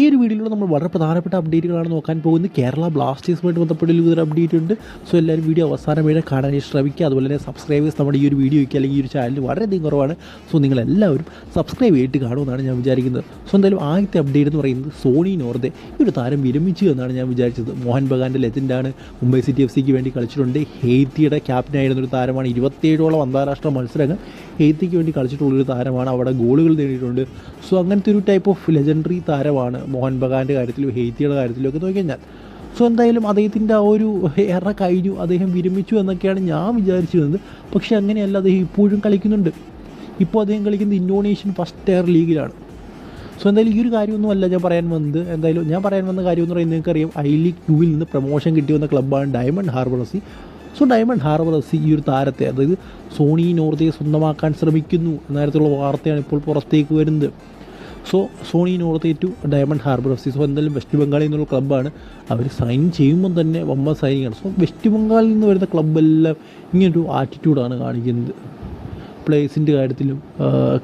ഈ ഒരു വീഡിയോയിൽ നമ്മൾ വളരെ പ്രധാനപ്പെട്ട അപ്ഡേറ്റുകളാണ് നോക്കാൻ പോകുന്നത്. കേരള ബ്ലാസ്റ്റേഴ്സുമായിട്ട് ബന്ധപ്പെട്ട ഒരു അപ്ഡേറ്റ് ഉണ്ട്. സോ എല്ലാവരും വീഡിയോ അവസാനം വരെ കാണാൻ ശ്രമിക്കുക. അതുപോലെ തന്നെ സബ്സ്ക്രൈബേഴ്സ് നമ്മുടെ ഈ ഒരു വീഡിയോയ്ക്ക് അല്ലെങ്കിൽ ഈ ഒരു ചാനൽ വളരെയധികം കുറവാണ്. സോ നിങ്ങളെല്ലാവരും സബ്സ്ക്രൈബ് ചെയ്തിട്ട് കാണുമെന്നാണ് ഞാൻ വിചാരിക്കുന്നത്. സോ എന്തായാലും ആദ്യത്തെ അപ്ഡേറ്റ് എന്ന് പറയുന്നത് സോണി നോർദെ. ഈ ഒരു താരം വിരമിച്ചു എന്നാണ് ഞാൻ വിചാരിച്ചത്. മോഹൻ ബഗാന്റെ ലെജൻഡാണ് മുംബൈ സിറ്റി എഫ് സിക്ക് വേണ്ടി കളിച്ചിട്ടുണ്ട്. ഹെയ്ത്തിയുടെ ക്യാപ്റ്റനായിരുന്ന ഒരു താരമാണ്. ഇരുപത്തേഴോളം അന്താരാഷ്ട്ര മത്സരങ്ങൾ ഹെയ്ത്തിക്ക് വേണ്ടി കളിച്ചിട്ടുള്ളൊരു താരമാണ്. അവിടെ ഗോളുകൾ നേടിയിട്ടുണ്ട്. സോ അങ്ങനത്തെ ഒരു ടൈപ്പ് ഓഫ് ലെജൻഡറി താരമാണ് മോഹൻ ബഗാന്റെ കാര്യത്തിലും ഹെയ്ത്തിയുടെ കാര്യത്തിലും ഒക്കെ നോക്കിക്കഴിഞ്ഞാൽ സോ എന്തായാലും അദ്ദേഹത്തിന്റെ ആ ഒരു എറ കഴിഞ്ഞു. അദ്ദേഹം വിരമിച്ചു എന്നൊക്കെയാണ് ഞാൻ വിചാരിച്ചിരുന്നത്. പക്ഷേ അങ്ങനെയല്ല. അദ്ദേഹം ഇപ്പോഴും കളിക്കുന്നുണ്ട്. ഇപ്പോൾ അദ്ദേഹം കളിക്കുന്നത് ഇന്തോനേഷ്യൻ ഫസ്റ്റ് ടയർ ലീഗിലാണ്. സോ എന്തായാലും ഈ ഒരു കാര്യമൊന്നുമല്ല ഞാൻ പറയാൻ വന്നത്. എന്തായാലും ഞാൻ പറയാൻ വന്ന കാര്യം എന്ന് പറയുന്നത് നിങ്ങൾക്കറിയാം. ഐ ലീഗ് ടൂവിൽ നിന്ന് പ്രൊമോഷൻ കിട്ടി വന്ന ക്ലബ്ബാണ് Diamond Harbour F C. So Diamond Harbour F C ഈ ഒരു താരത്തെ അതായത് സോണി നോർത്തയെ സ്വന്തമാക്കാൻ ശ്രമിക്കുന്നു എന്ന തരത്തിലുള്ള വാർത്തയാണ് ഇപ്പോൾ പുറത്തേക്ക് വരുന്നത്. So Sony Norde to Diamond Harbour F C. So എന്തായാലും വെസ്റ്റ് ബംഗാളിൽ നിന്നുള്ള ക്ലബ്ബാണ്. അവർ സൈൻ ചെയ്യുമ്പോൾ തന്നെ വമ്പ സൈനിങ്ങാണ് സോ വെസ്റ്റ് ബംഗാളിൽ നിന്ന് വരുന്ന ക്ലബ്ബെല്ലാം ഇങ്ങനൊരു ആറ്റിറ്റ്യൂഡാണ് കാണിക്കുന്നത്. പ്ലേസിന്റെ കാര്യത്തിലും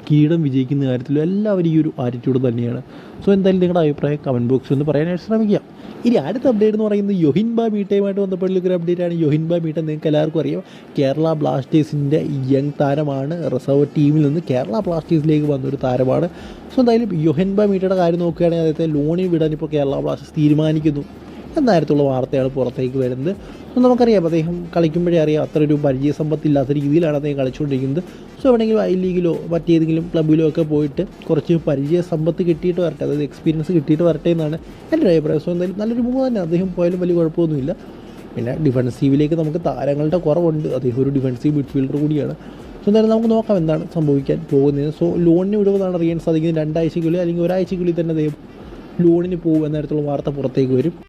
കീടം വിജയിക്കുന്ന കാര്യത്തിലും എല്ലാവരും ഈ ഒരു ആറ്റിറ്റ്യൂഡ് തന്നെയാണ്. സോ എന്തായാലും നിങ്ങളുടെ അഭിപ്രായം കമന്റ് ബോക്സിൽ ഒന്ന് പറയാനായിട്ട് ശ്രമിക്കാം ഇനി അടുത്ത അപ്ഡേറ്റ് എന്ന് പറയുന്നത് യൊഹിൻബ മീട്ടയുമായിട്ട് ബന്ധപ്പെട്ടുള്ള അപ്ഡേറ്റ് ആണ്. യൊഹിൻബ മീട്ട നിങ്ങൾക്ക് എല്ലാവർക്കും അറിയാം. കേരള ബ്ലാസ്റ്റേഴ്സിന്റെ യങ് താരമാണ്. റിസർവ് ടീമിൽ നിന്ന് കേരള ബ്ലാസ്റ്റേഴ്സിലേക്ക് വന്നൊരു താരമാണ്. സോ എന്തായാലും യൊഹിൻബ മീട്ടയുടെ കാര്യം നോക്കുകയാണെങ്കിൽ അദ്ദേഹത്തെ ലോണിൽ വിടാൻ ഇപ്പോൾ കേരള ബ്ലാസ്റ്റേഴ്സ് തീരുമാനിക്കുന്നു. എന്ന തരത്തിലുള്ള വാർത്തയാണ് പുറത്തേക്ക് വരുന്നത്. അപ്പം നമുക്കറിയാം അദ്ദേഹം കളിക്കുമ്പോഴേ അറിയാം അത്ര ഒരു പരിചയസമ്പത്തില്ലാത്ത രീതിയിലാണ് അദ്ദേഹം കളിച്ചുകൊണ്ടിരിക്കുന്നത്. സോ എവിടെയെങ്കിലും ഐ ലീഗിലോ മറ്റേതെങ്കിലും ക്ലബിലോ ഒക്കെ പോയിട്ട് കുറച്ച് പരിചയസമ്പത്ത് കിട്ടിയിട്ട് വരട്ടെ അതായത് എക്സ്പീരിയൻസ് കിട്ടിയിട്ട് വരട്ടെ എന്നാണ് എന്റെ ഒരു അഭിപ്രായം. സോ എന്തായാലും നല്ലൊരു മൂവ് തന്നെ. അദ്ദേഹം പോയാലും വലിയ കുഴപ്പമൊന്നുമില്ല. പിന്നെ ഡിഫൻസീവിലേക്ക് നമുക്ക് താരങ്ങളുടെ കുറവുണ്ട്. അദ്ദേഹം ഒരു ഡിഫൻസീവ് മിഡ്ഫീൽഡർ കൂടിയാണ്. സോ എന്തായാലും നമുക്ക് നോക്കാം എന്താണ് സംഭവിക്കാൻ പോകുന്നത്. സോ ലോണിന് വിടുമെന്നാണ് അറിയാൻ സാധിക്കുന്നത്. രണ്ടാഴ്ചയ്ക്കുള്ളിൽ അല്ലെങ്കിൽ ഒരാഴ്ചയ്ക്കുള്ളിൽ തന്നെ അദ്ദേഹം ലോണിന് പോകും എന്ന തരത്തിലുള്ള വാർത്ത പുറത്തേക്ക് വരും.